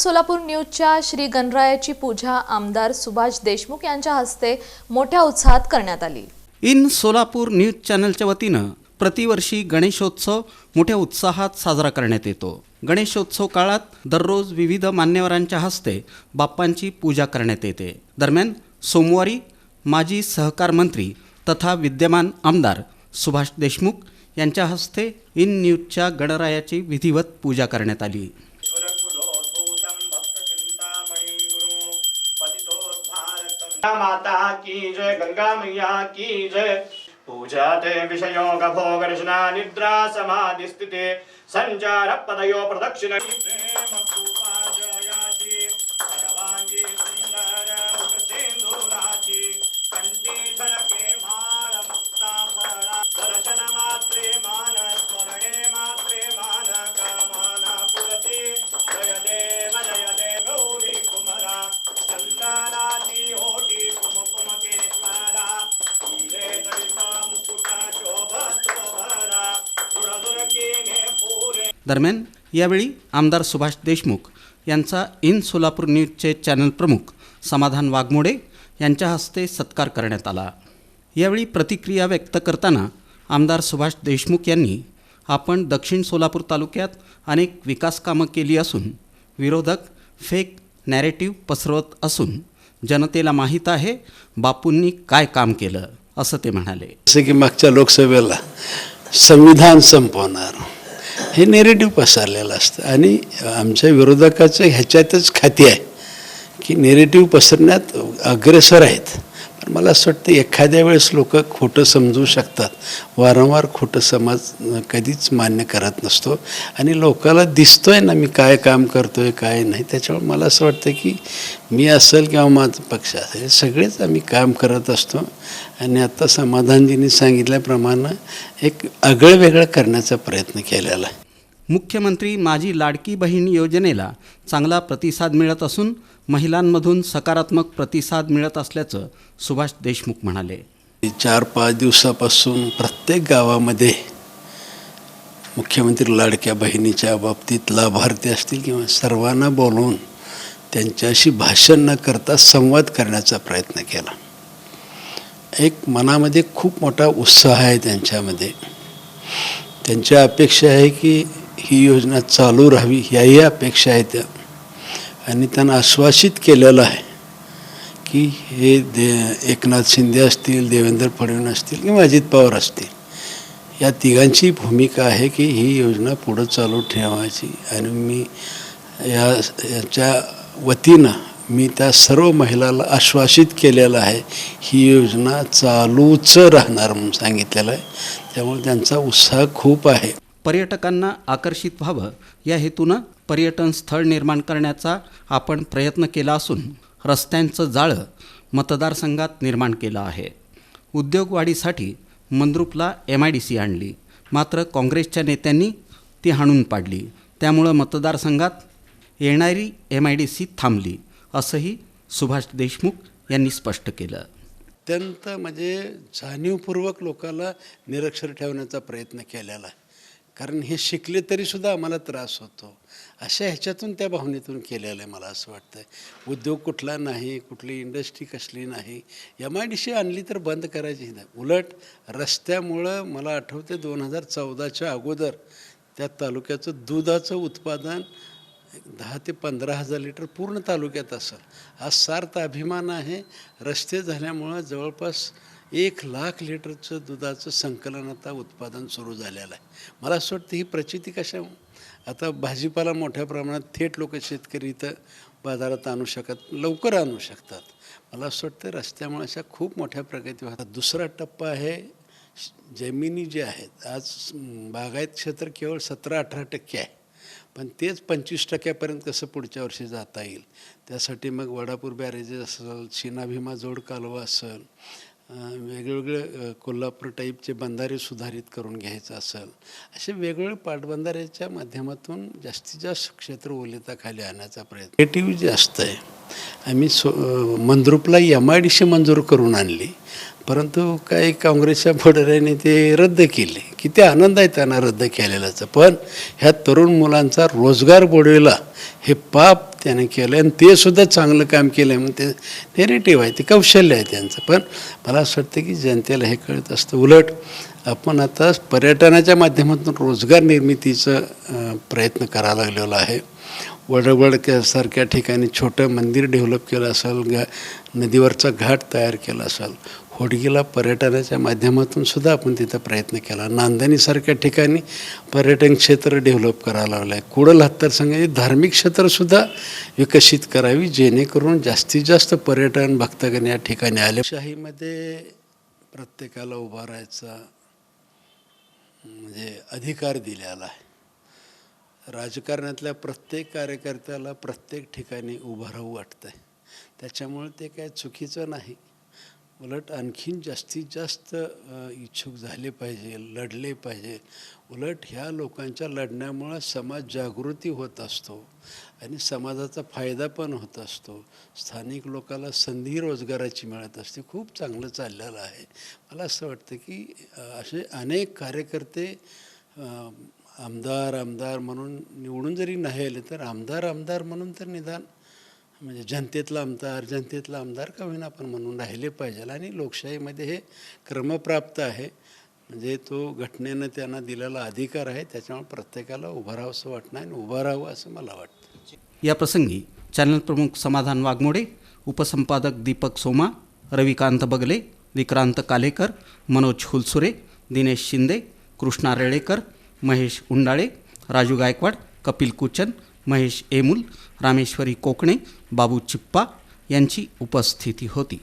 सोलापूर न्यूजच्या श्री गणरायाची पूजा आमदार सुभाष देशमुख यांच्या हस्ते मोठ्या उत्साहात करण्यात आली. इन सोलापूर न्यूज चॅनलच्या वतीनं प्रतिवर्षी गणेशोत्सव मोठ्या उत्साहात साजरा करण्यात येतो. गणेशोत्सव काळात दररोज विविध मान्यवरांच्या हस्ते बाप्पांची पूजा करण्यात येते. दरम्यान सोमवारी माजी सहकार मंत्री तथा विद्यमान आमदार सुभाष देशमुख यांच्या हस्ते इन न्यूजच्या गणरायाची विधिवत पूजा करण्यात आली. माता की जय गंगा मैया की जय। पूजा ते विषयोग भोग रचना निद्रा समाधि स्थिति संचार पदयो प्रदक्षिण दरम्यान यावेळी आमदार सुभाष देशमुख यांचा इन सोलापूर न्यूजचे चॅनल प्रमुख समाधान वाघमोडे यांच्या हस्ते सत्कार करण्यात आला. यावेळी प्रतिक्रिया व्यक्त करताना आमदार सुभाष देशमुख यांनी आपण दक्षिण सोलापूर तालुक्यात अनेक विकास कामं केली असून विरोधक फेक नॅरेटिव्ह पसरवत असून जनतेला माहीत आहे बापूंनी काय काम केलं असं ते म्हणाले. जसं की मागच्या लोकसभेला संविधान संपवणार हे नेरेटिव्ह पसरलेलं असतं. आणि आमच्या विरोधकाचं ह्याच्यातच खाती आहे की नेरेटिव्ह पसरण्यात अग्रेसर आहेत. मला असं वाटतं एखाद्या वेळेस लोक खोटं समजू शकतात. वारंवार खोटं समाज कधीच मान्य करत नसतो. आणि लोकाला दिसतो आहे ना मी काय काम करतो आहे काय नाही त्याच्यामुळे मला असं वाटतं की मी असेल किंवा माझा पक्ष असेल सगळेच आम्ही काम करत असतो. आणि आता समाधानजींनी सांगितल्याप्रमाणे एक आगळंवेगळं करण्याचा प्रयत्न केलेला आहे. मुख्यमंत्री माझी लाडकी बहीण योजनेला चांगला प्रतिसाद मिळत असून महिलांमधून सकारात्मक प्रतिसाद मिळत असल्याचं सुभाष देशमुख म्हणाले. चार पाच दिवसापासून प्रत्येक गावामध्ये मुख्यमंत्री लाडक्या बहिणीच्या बाबतीत लाभार्थी असतील किंवा सर्वांना बोलवून त्यांच्याशी भाषण न करता संवाद करण्याचा प्रयत्न केला. एक मनामध्ये खूप मोठा उत्साह आहे त्यांच्यामध्ये. त्यांच्या अपेक्षा आहे की ही योजना चालू राहावी याही अपेक्षा आहेत त्या. आणि त्यांना आश्वासित केलेलं आहे की हे दे एकनाथ शिंदे असतील देवेंद्र फडणवीस असतील किंवा अजित पवार असतील या तिघांची भूमिका आहे की ही योजना पुढं चालू ठेवायची. आणि मी या याच्या वतीनं मी त्या सर्व महिलाला आश्वासित केलेलं आहे ही योजना चालूच राहणार म्हणून सांगितलेलं आहे. त्यामुळे त्यांचा उत्साह खूप आहे. पर्यटकांना आकर्षित व्हावं या हेतूनं पर्यटन स्थळ निर्माण करण्याचा आपण प्रयत्न केला असून रस्त्यांचं जाळं मतदारसंघात निर्माण केलं आहे. उद्योगवाढीसाठी मंद्रुपला एम आय डी सी आणली. मात्र काँग्रेसच्या नेत्यांनी ती हाणून पाडली. त्यामुळं मतदारसंघात येणारी एम आय डी सी थांबली असंही सुभाष देशमुख यांनी स्पष्ट केलं. अत्यंत म्हणजे जाणीवपूर्वक लोकांना निरक्षर ठेवण्याचा प्रयत्न केलेला आहे. कारण हे शिकले तरीसुद्धा आम्हाला त्रास होतो. अशा ह्याच्यातून त्या भावनेतून केलेलं आहे मला असं वाटतं उद्योग कुठला नाही कुठली इंडस्ट्री कसली नाही एम आय डी सी आणली तर बंद करायची नाही. उलट रस्त्यामुळं मला आठवते दोन हजार चौदाच्या अगोदर त्या तालुक्याचं दुधाचं उत्पादन दहा ते पंधरा हजार लिटर पूर्ण तालुक्यात असेल. हा सार्थ अभिमान आहे. रस्ते झाल्यामुळं जवळपास एक लाख लिटरचं दुधाचं संकलन आता उत्पादन सुरू झालेलं आहे. मला असं वाटतं ही प्रचिती कशा आता भाजीपाला मोठ्या प्रमाणात थेट लोक शेतकरी इथं बाजारात आणू शकत लवकर आणू शकतात. मला असं वाटतं रस्त्यामुळे अशा खूप मोठ्या प्रगती होतात. दुसरा टप्पा आहे जमिनी जे आहेत आज बागायत क्षेत्र केवळ सतरा अठरा टक्के आहे. पण तेच पंचवीस टक्क्यापर्यंत कसं पुढच्या वर्षी जाता येईल? त्यासाठी मग वडापूर बॅरेजेस असेल शिना भीमा जोड कालवा असेल वेगवेगळे कोल्हापूर टाईपचे बंधारे सुधारित करून घ्यायचं असेल असे वेगवेगळे पाटबंधाऱ्याच्या माध्यमातून जास्तीत जास्त क्षेत्र ओलिताखाली आणण्याचा प्रयत्न. क्रिएटिव्ह जास्त आहे. आम्ही सो मंद्रुपला एम आय डी सी मंजूर करून आणली परंतु काही काँग्रेसच्या पुढाऱ्याने ते रद्द केले किती आनंद आहे त्यांना रद्द केलेल्याचं पण ह्या तरुण मुलांचा रोजगार बुडविला हे पाप त्याने केलं आणि ते सुद्धा चांगलं काम केलं आहे म्हणून ते नेरेटिव्ह आहे ते कौशल्य आहे त्यांचं. पण मला असं वाटतं की जनतेला हे कळत असतं. उलट आपण आता पर्यटनाच्या माध्यमातून रोजगार निर्मितीचं प्रयत्न करायला लागलेलो आहे. वडवड सारख्या ठिकाणी छोटं मंदिर डेव्हलप केलं असेल ग नदीवरचा घाट तयार केला असेल. होडगीला पर्यटनाच्या माध्यमातून सुद्धा आपण तिथं प्रयत्न केला. नांदणीसारख्या ठिकाणी पर्यटन क्षेत्र डेव्हलप करायला लागलं आहे कुडल मतदारसंघाची धार्मिक क्षेत्रसुद्धा विकसित करावी जेणेकरून जास्तीत जास्त पर्यटन भक्तगण या ठिकाणी आले. शाहीमध्ये प्रत्येकाला उभा राहायचा म्हणजे अधिकार दिलेला आहे. राजकारणातल्या प्रत्येक कार्यकर्त्याला प्रत्येक ठिकाणी उभं राहू वाटतं आहे त्याच्यामुळे ते काय चुकीचं नाही. उलट आणखीन जास्तीत जास्त इच्छुक झाले पाहिजे लढले पाहिजे. उलट ह्या लोकांच्या लढण्यामुळं समाज जागृती होत असतो आणि समाजाचा फायदा पण होत असतो. स्थानिक लोकाला संधी रोजगाराची मिळत असते. खूप चांगलं चाललेलं आहे. मला असं वाटतं की असे अनेक कार्यकर्ते आमदार आमदार म्हणून निवडून जरी नाही आले तर आमदार आमदार म्हणून तर निदान म्हणजे जनतेतला आमदार जनतेतला आमदार का होईना आपण म्हणून राहिले पाहिजे. आणि लोकशाहीमध्ये हे क्रमप्राप्त आहे. म्हणजे तो घटनेनं त्यांना दिलेला अधिकार आहे. त्याच्यामुळे प्रत्येकाला उभं राहावंसं वाटणं आणि उभं राहावं असं मला वाटतं. या प्रसंगी चॅनल प्रमुख समाधान वाघमोडे उपसंपादक दीपक सोमा रविकांत बगले विक्रांत कालेकर मनोज हुलसुरे दिनेश शिंदे कृष्णा रेळेकर महेश उंडाळे राजू गायकवाड कपिल कुचन महेश एमुल रामेश्वरी कोकणे बाबू चिप्पा यांची उपस्थिती होती.